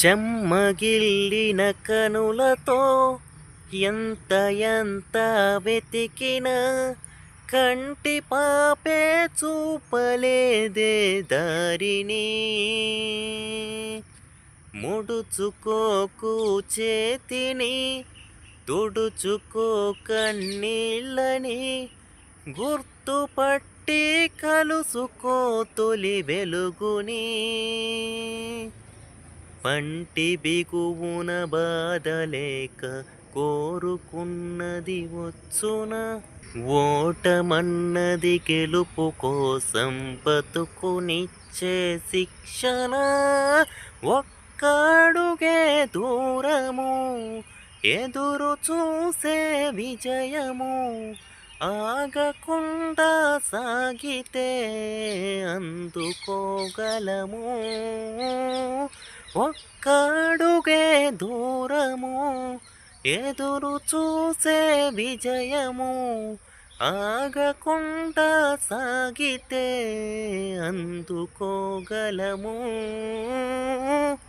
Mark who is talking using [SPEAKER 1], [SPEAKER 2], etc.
[SPEAKER 1] చెమ్మగిల్లిన కనులతో ఎంత ఎంత వెతికిన కంటి పాపే చూపలేదే దారిని. ముడుచుకోకు చేతిని తుడుచుకో కన్నీళ్ళని గుర్తుపట్టి కలుసుకో తొలి వెలుగుని. పంటి బిగువున బాధలేక కోరుకున్నది వచ్చున? ఓటమన్నది గెలుపు కోసం బతుకునిచ్చే శిక్షణ ఒక్కడుగే దూరము ఎదురు చూసే విజయము ఆగకుండా సాగితే అందుకోగలము. ఒక్కడుగే దూరము ఎదురు చూసే విజయము ఆగకుండా సాగితే అందుకోగలము.